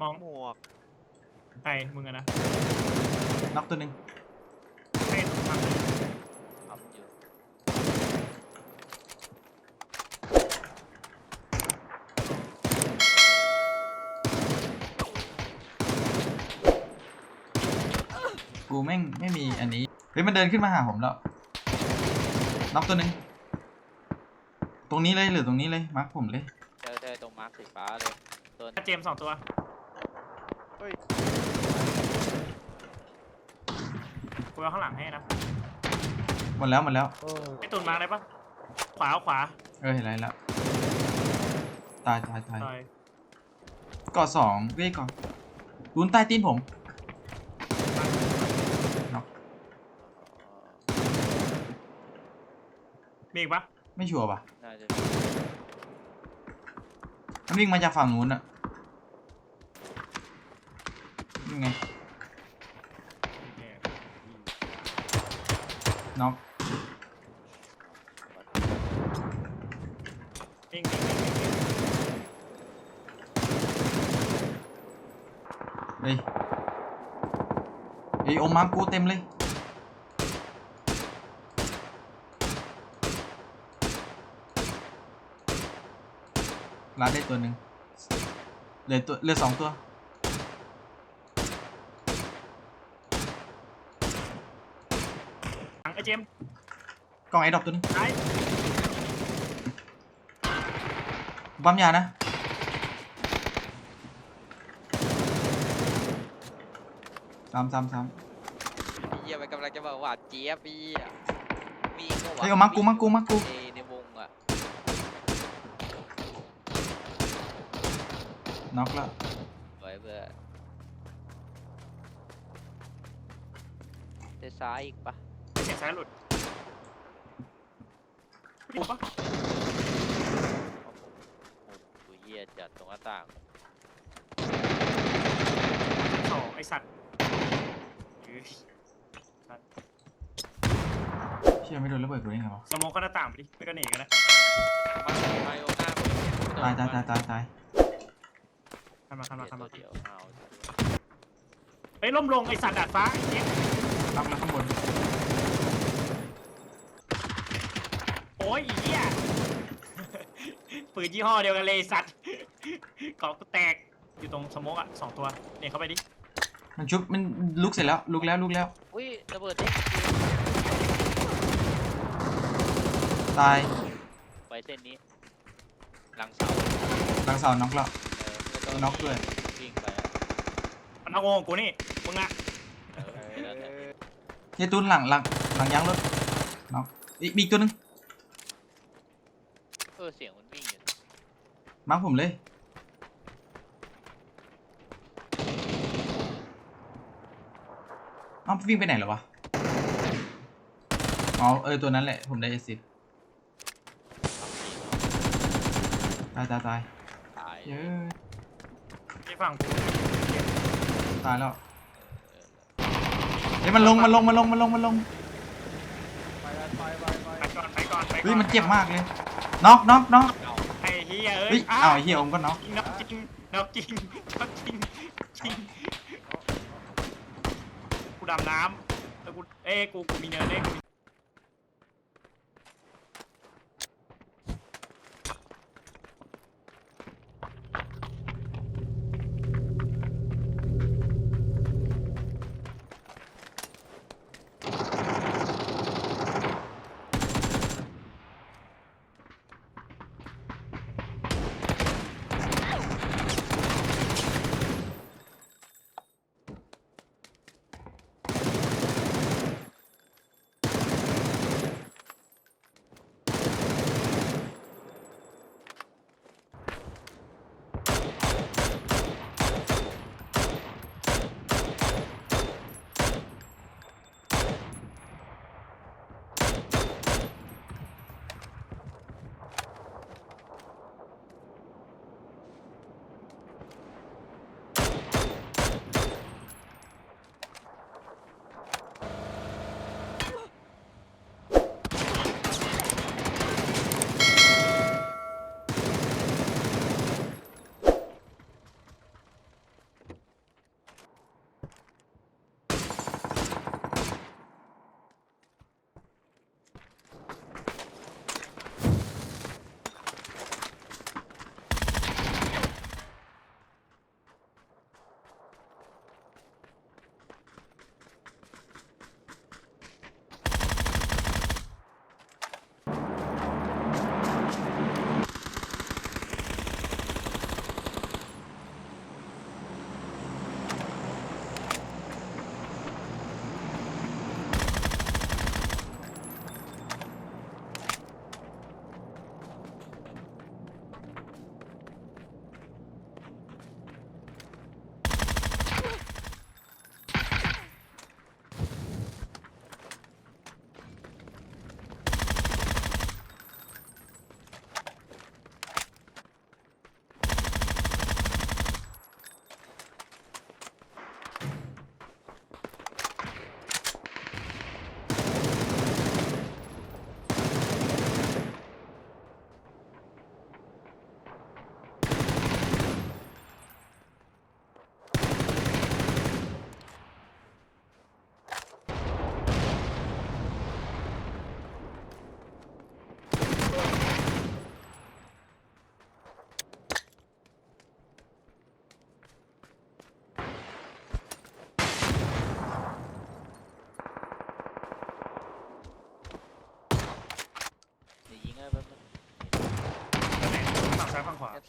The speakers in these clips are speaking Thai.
มอง หมวกใครมึงอะนะน็อกตัวหนึ่งใครทำเลยอัพอยู่กูแม่งไม่มีอันนี้ เฮ้ยมันเดินขึ้นมาหาผมแล้วน็อกตัวหนึ่งตรงนี้เลยหรือตรงนี้เลยมาร์คผมเลย เจอเจอตรงมาร์คสีฟ้าเลยตัวถ้าเจมส์สองตัว เฮ้ยกูเอาข้างหลังให้นะหมดแล้วหมดแล้วไอ้ตุนมาได้ปะขวาเอาขวาเออเห็นไรแล้ว ตายตายตายต่อยก่อสองเว้ยก่อนรุนใต้ตีนผมน็อกมีอีกปะไม่ชัวร์ป่ะน่าจะมันวิ่งมาจากฝั่งนู้นอะยัง ไงน็อกนิ่งนิ่งนิ่งนิ่งนิ่งเฮ้ยเฮ้ยโอมากูเต็มเลย ลาดได้ตัวหนึ่งเหลือตัวเหลือสองตัว หลังไอ้เจมส์กล่องไอ้ดอกตัวหนึงซ้ายปั๊มยานะ ซ้ำซ้ำซ้เยี่ยมันกำลังจะบอกหวานเจี๊ยบพี่อะมีก็ำหวานเฮ้ยเอามากูมากูมากูในในวงอะน็อกแล้วไว้เพื่อเดี๋ยวซ้ายอีกปะเสียงซ้ายหลุดถูกปะโอ้โหโอ้โหเยี่ยจัดตรงหน้าต่างสองไอสัตว์เฮ้ยสัตว์เชื่อไม่โดนระเบิดกูได้ไงวะสโมองเข้าหน้าต่างไปดิไม่ก็หนีกันนะมามาโยหน้าผมตายตายตายตายตายข้ามมาข้ามมาข้ามมาเดี๋ยวเอาเฮ้ยล่มลงไอสัตว์ดาดฟ้าไอ้เจมส์น็อกแล้วข้างบนโอ้ยอีเหี้ยปืนยี่ห้อเดียวกันเลยไอ้สัตว์เกาะกูแตกอยู่ตรงสโมองอะสองตัวเนี่ยเข้าไปดิมันชุบมันลุกเสร็จแล้วลุกแล้วลุกแล้ว อุ้ยระเบิดเด้งตายไปเส้นนี้ หลังเสาหลังเสาน็อกแล้ว เออแล้วน็อกด้วย วิ่งไปอะมันเอาโงงกูนี่มึงอะเออนั่นแหละเยตุนหลังหลังหลังยางรถน็อกอีกมีอีกตัวหนึงเออเสียงมันวิ่งอยู่มาร์คผมเลย เอ้าวิ่งไปไหนเหรอวะ อ๋อ เออ ตัวนั้นแหละ ผมได้เอซิดตายตายตายตายเย้ยที่ฝั่งกูตายแล้วเออเฮ้ยมันลง มันลง มันลง มันลง มันลง ไปก่อนไปก่อนไปก่อน เฮ้ย มันเจ็บมากเลย น็อกน็อกน็อกเอาไอ้เฮียเอ้เฮ้ยยอ้าวไอ้เหี้ยผมก็น็อกน็อกจริงน็อกจริงน็อกจริงจริงกูดำน้ำแล้วกูเอ้ยกูกูมีเนินเอ้ยกูมี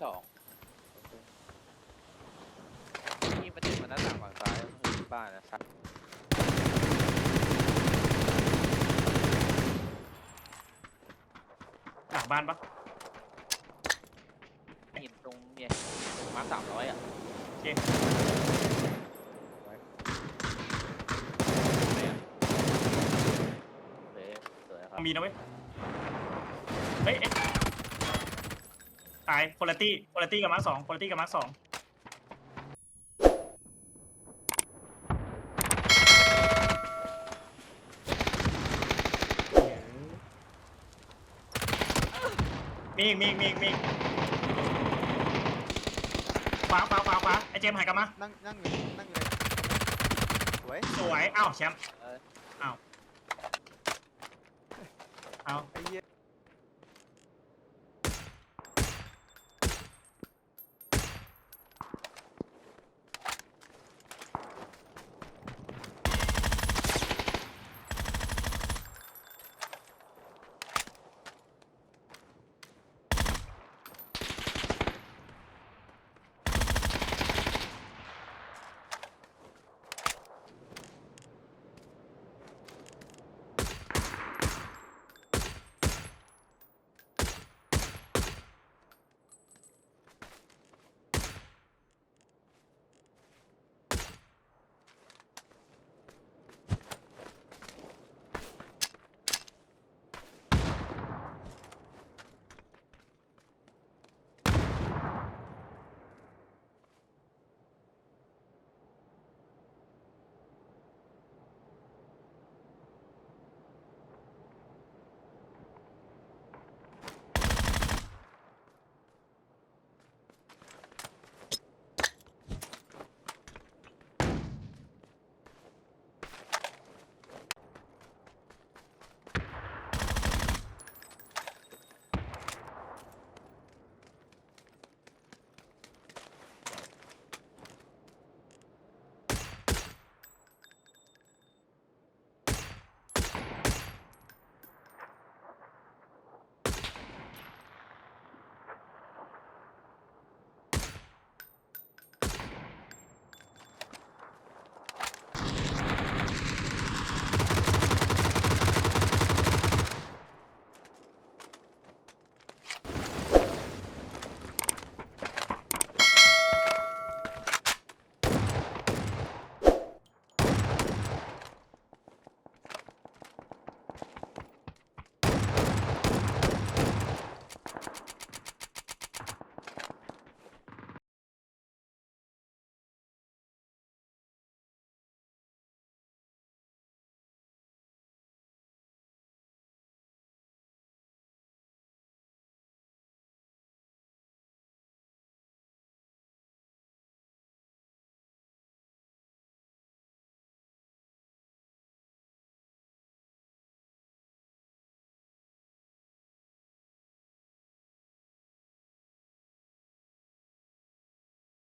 สองนี่ประเด็นมันหน้าต่างฝั่งซ้ายของบ้านนะซ้ายหลังบ้านปะหินตรงเนี่ยตรงมาสามร้อยอะโอเคโอเคสวยครับมีนะเว้ยเฮ้ยเอ๊ะ ตายคุณตี้คุณตี้กับมาร์คสองคุณตี้กับมาร์คสองมีอีกมีอีกมีอีกมีอีกขวาขวาขวาขวาไอเจมส์หันกลับมา นั่งนั่งอยู่นั่งอยู่เลยสวยสวยอ้าวแชมป์เอออ้าวอ้าวไอ้เหี้ย